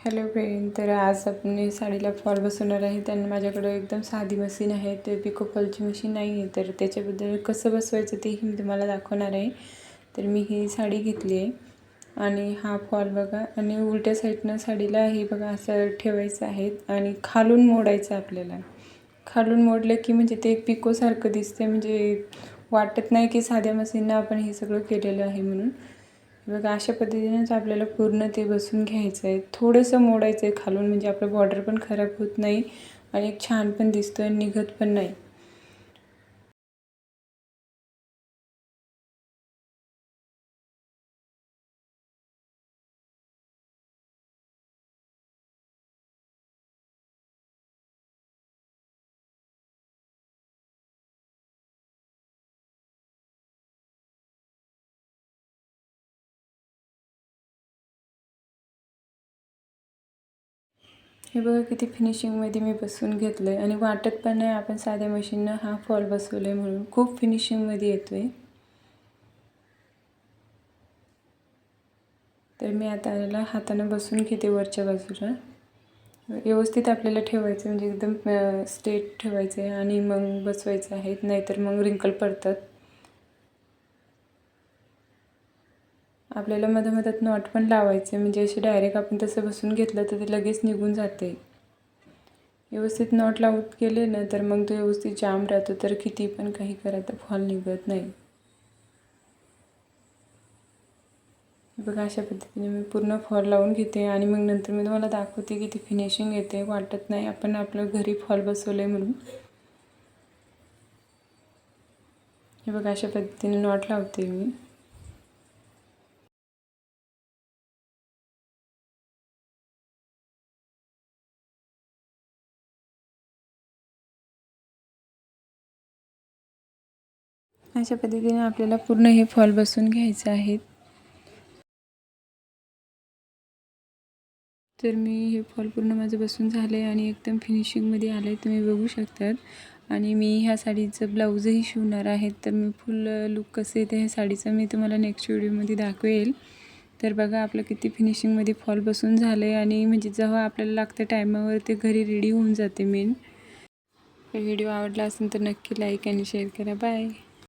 Hello friend तर आज आपण साडीला फॉल बसवणार आहे. त्यांना माझ्याकडं एकदम साधी मशीन आहे. तर पिको फॉलची मशीन नाही आहे. तर त्याच्याबद्दल कसं बसवायचं तेही मी तुम्हाला दाखवणार आहे. तर मी ही साडी घेतली आहे. आणि हा फॉल बघा आणि उलट्या साईडनं साडीला हे बघा असं ठेवायचं आहे आणि खालून मोडायचं आपल्याला. खालून मोडलं की म्हणजे ते पिकोसारखं दिसते म्हणजे वाटत नाही की साध्या मशीननं आपण हे सगळं केलेलं आहे म्हणून. बघा अशा पद्धतीनेच आपल्याला पूर्ण ते बसून घ्यायचं आहे थोडंसं मोडायचं आहे खालून म्हणजे आपलं बॉर्डर पण खराब होत नाही आणि एक छान पण दिसतो आहे निघत पण नाही. हे बघा किती फिनिशिंगमध्ये मी बसवून घेतलं आहे आणि वाटत पण नाही आपण साध्या मशीननं हा फॉल बसवलं आहे म्हणून. खूप फिनिशिंगमध्ये येतो आहे तर मी आता याला हातानं बसून घेते वरच्या बाजूला. व्यवस्थित आपल्याला ठेवायचं म्हणजे एकदम स्ट्रेट ठेवायचं आहे आणि मग बसवायचं आहे. नाहीतर मग रिंकल पडतात. आपल्याला मध्ये नॉट पण लावायचे. म्हणजे असे डायरेक्ट आपण तसं बसून घेतलं तर ते लगेच निघून जाते. व्यवस्थित नॉट लावत गेले ना तर मग तो व्यवस्थित जाम राहतो. तर किती पण काही करा तर फॉल निघत नाही. बघा अशा पद्धतीने मी पूर्ण फॉल लावून घेते आणि मग नंतर मी तुम्हाला दाखवते की ती फिनिशिंग येते वाटत नाही. आपण आपलं घरी फॉल बसवलं आहे म्हणून. हे बघा अशा पद्धतीने नॉट लावते मी. अशा पद्धतीने आपल्याला पूर्ण हे फॉल बसून घ्यायचं आहे. तर मी हे फॉल पूर्ण माझं बसून झालं आहे आणि एकदम फिनिशिंगमध्ये आलं आहे तुम्ही बघू शकतात. आणि मी ह्या साडीचं ब्लाऊजही शिवणार आहे. तर मी फुल लुक कसं येते ह्या साडीचं मी तुम्हाला नेक्स्ट व्हिडिओमध्ये दाखवेल. तर बघा आपलं किती फिनिशिंगमध्ये फॉल बसून झालं आहे आणि म्हणजे जेव्हा आपल्याला लागतं टायमावर ते घरी रेडी होऊन जाते मेन व्हिडिओ आवडला असेल तर नक्की लाईक आणि शेअर करा. बाय